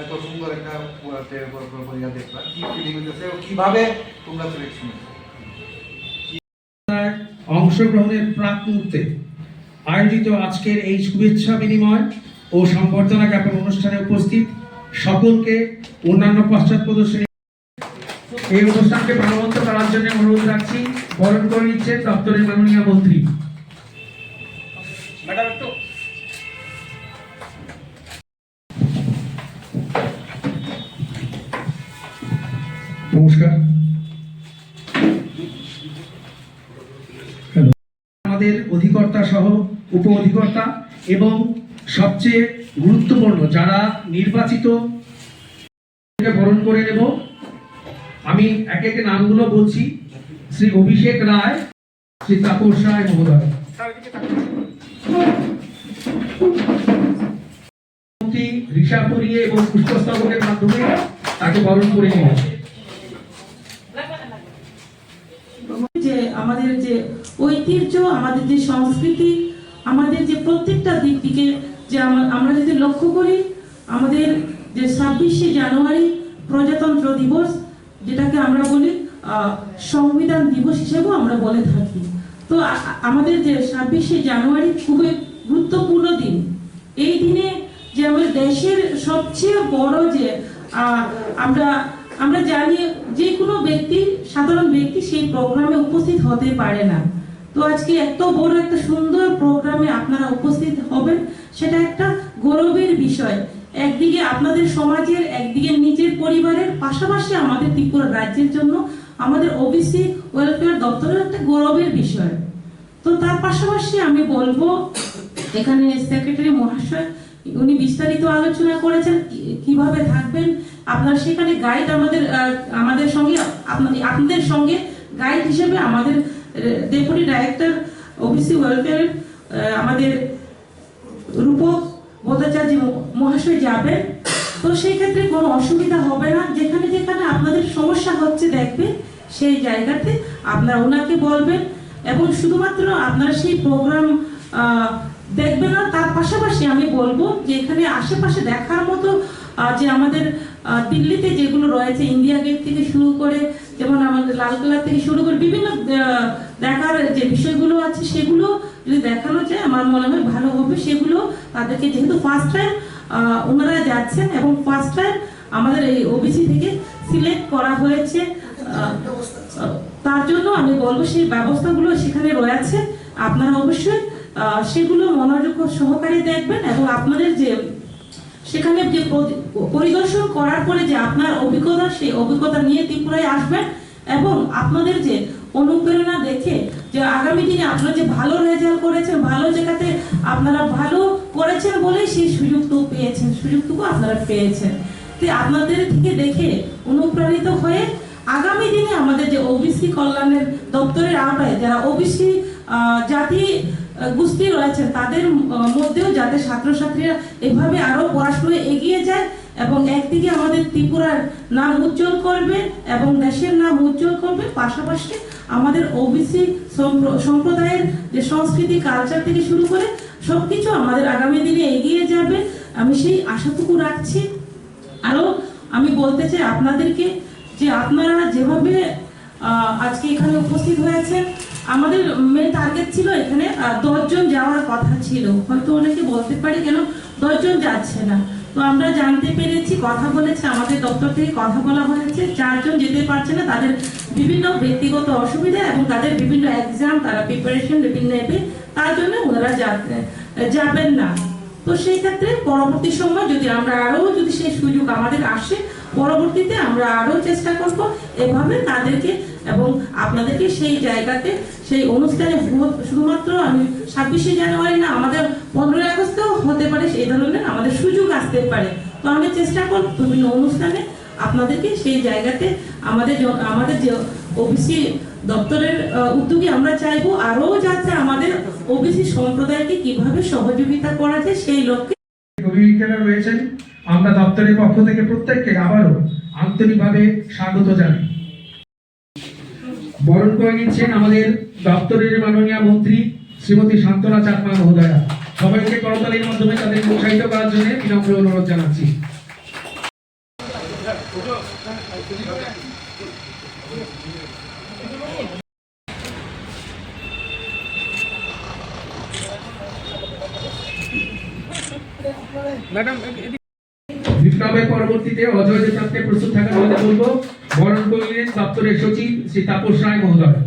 এত সুন্দর একটা পরীক্ষা দেখলাম কি ফিলিং হইতেছে কীভাবে তোমরা সিলেকশন অংশগ্রহণের প্রাক মুহূর্তে আয়োজিত আজকের এই শুভেচ্ছা বিনিময় ও সম্বর্ধনা জ্ঞাপন অনুষ্ঠানে উপস্থিত সকলকে অন্যান্য পশ্চাৎ প্রদর্শনী এই অনুষ্ঠানকে প্রাণবন্ত করার জন্য অনুরোধ রাখছি বরণ করে নিচ্ছেন দপ্তরের মাননীয় মন্ত্রী। নমস্কার। আমাদের অধিকর্তা সহ উপ অধিকর্তা এবং সবচেয়ে গুরুত্বপূর্ণ যারা নির্বাচিত বরণ করে নেব, আমি এক এক নামগুলো বলছি। শ্রী অভিষেক রায়, শ্রী তাপস রায় মহোদয়। ঋষা পরিয়ে এবং পুষ্পস্তবকের মাধ্যমে তাকে বরণ করে নেব। যে আমাদের যে ঐতিহ্য, আমাদের যে সংস্কৃতি, আমাদের যে প্রত্যেকটা দিক থেকে যে আমরা যদি লক্ষ্য করি, আমাদের যে ছাব্বিশে জানুয়ারি প্রজাতন্ত্র দিবস, যেটাকে আমরা বলি সংবিধান দিবস হিসেবেও আমরা বলে থাকি। তো আমাদের যে ছাব্বিশে জানুয়ারি খুবই গুরুত্বপূর্ণ দিন। এই দিনে যে আমাদের দেশের সবচেয়ে বড় যে আমরা আমরা জানি যে কোনো ব্যক্তি, সাধারণ ব্যক্তি সেই প্রোগ্রামে উপস্থিত হতে পারে না। তো আজকে এত বড় একটা সুন্দর প্রোগ্রামে আপনারা উপস্থিত হবেন, সেটা একটা গৌরবের বিষয়। একদিকে আপনাদের সমাজের, একদিকে নিজের পরিবারের, পাশাপাশি আমাদের ত্রিপুরা রাজ্যের জন্য আমাদের ওবিসি ওয়েলফেয়ার দপ্তরের একটা গৌরবের বিষয়। তো তার পাশাপাশি আমি বলব, এখানে সেক্রেটারি মহাশয়, উনি বিস্তারিত আলোচনা করেছেন কীভাবে থাকবেন আপনার সেখানে গাইড আমাদের আমাদের সঙ্গে, আপনা- আপনাদের সঙ্গে গাইড হিসেবে আমাদের ডেপুটি ডাইরেক্টর ওবিসি ওয়েলফেয়ার আমাদের রূপক ভট্টাচার্য মহাশয় যাবেন। তো সেই ক্ষেত্রে কোনো অসুবিধা হবে না। যেখানে যেখানে আপনাদের সমস্যা হচ্ছে দেখবে, সেই জায়গাতে আপনারা ওনাকে বলবেন। এবং শুধুমাত্র আপনারা সেই প্রোগ্রাম দেখবেন না, তার পাশাপাশি আমি বলব যে এখানে আশেপাশে দেখার মতো যে আমাদের দিল্লিতে যেগুলো রয়েছে ইন্ডিয়া গেট থেকে শুরু করে যেমন আমাদের লালকেল্লা থেকে শুরু করে বিভিন্ন দেখার যে বিষয়গুলো আছে, সেগুলো যদি দেখানো যায়, আমার মনে হয় ভালো হবে। সেগুলো তাদেরকে যেহেতু ফার্স্ট টাইম ওনারা যাচ্ছেন এবং ফার্স্ট টাইম আমাদের এই ওবিসি থেকে সিলেক্ট করা হয়েছে তার জন্য আমি বলব সেই ব্যবস্থাগুলো সেখানে রয়েছে। আপনারা অবশ্যই সেগুলো মনোযোগ সহকারে দেখবেন এবং আপনাদের যে সেখানে যে পরিদর্শন করার পরে যে আপনার অভিজ্ঞতা, সেই অভিজ্ঞতা নিয়ে ত্রিপুরায় আসবেন এবং আপনাদের যে অনুপ্রেরণা দেখে যে আগামী দিনে আপনারা যে ভালো রেজাল্ট করেছেন, ভালো জায়গাতে আপনারা ভালো করেছেন বলেই সেই সুযোগটুকু পেয়েছেন, সুযোগটুকু আপনারা পেয়েছেন। তো আপনাদের থেকে দেখে অনুপ্রাণিত হয়ে আগামী দিনে আমাদের যে ওবিসি কল্যাণের দপ্তরের আওতায় যারা ওবিসি জাতি গোষ্ঠী রয়েছে তাদের মধ্যেও যাতে ছাত্রছাত্রীরা এভাবে আরও পড়াশোনায় এগিয়ে যায় এবং একদিকে আমাদের ত্রিপুরার নাম উজ্জ্বল করবে এবং দেশের নাম উজ্জ্বল করবে, পাশাপাশি আমাদের ওবিসি সম্প্রদায়ের যে সংস্কৃতি কালচার থেকে শুরু করে সবকিছু আমাদের আগামী দিনে এগিয়ে যাবে। আমি সেই আশাটুকু রাখছি। আরও আমি বলতে চাই আপনাদেরকে যে আপনারা যেভাবে আজকে এখানে উপস্থিত হয়েছেন আমাদের মেন টার্গেট ছিল এখানে দশজন যাওয়ার কথা ছিল। হয়তো অনেকে বলতে পারে কেন দশজন যাচ্ছে না। তো আমরা জানতে পেরেছি, কথা বলেছে, আমাদের দপ্তর থেকে কথা বলা হয়েছে। চারজন যেতে পারছে না, তাদের বিভিন্ন ব্যক্তিগত অসুবিধা এবং তাদের বিভিন্ন এক্সাম তারা প্রিপারেশন নেবে, তার জন্য ওনারা যাবেন না। তো সেই ক্ষেত্রে পরবর্তী সময় যদি আমরা আরও যদি সেই সুযোগ আমাদের আসে, পরবর্তীতে আমরা আরও চেষ্টা করব এভাবে তাদেরকে এবং আপনাদেরকে সেই জায়গাতে, সেই অনুষ্ঠানে শুধুমাত্র আমি ছাব্বিশে জানুয়ারি না, আমাদের পনেরোই আগস্টেও হতে পারে সেই ধরনের আমাদের সুযোগ আসতে পারে। তো আমি চেষ্টা করব বিভিন্ন অনুষ্ঠানে আপনাদেরকে সেই জায়গাতে আমাদের আমাদের যে ওবিসি দপ্তরের উদ্যোগে আমরা চাইব আরও যাতে আমাদের ওবিসি সম্প্রদায়কে কীভাবে সহযোগিতা করা যায় সেই লক্ষ্যে রয়েছেন। আমরা দপ্তরের পক্ষ থেকে প্রত্যেককে আবারও আন্তরিকভাবে স্বাগত জানাই। বরণ করে নিচ্ছেন আমাদের দপ্তরের মাননীয় মন্ত্রী শ্রীমতী শান্তনা চাকমা মহোদয়া। সবাইকে করতালির মাধ্যমে তাদের উৎসাহিত করার জন্য বিনম্র অনুরোধ জানাচ্ছি। পরবর্তীতে অজয় দেবনাথকে প্রস্তুত থাকার কথা বলব। বরণ করলেন দপ্তরের সচিব শ্রী তাপস রায় মহোদয়।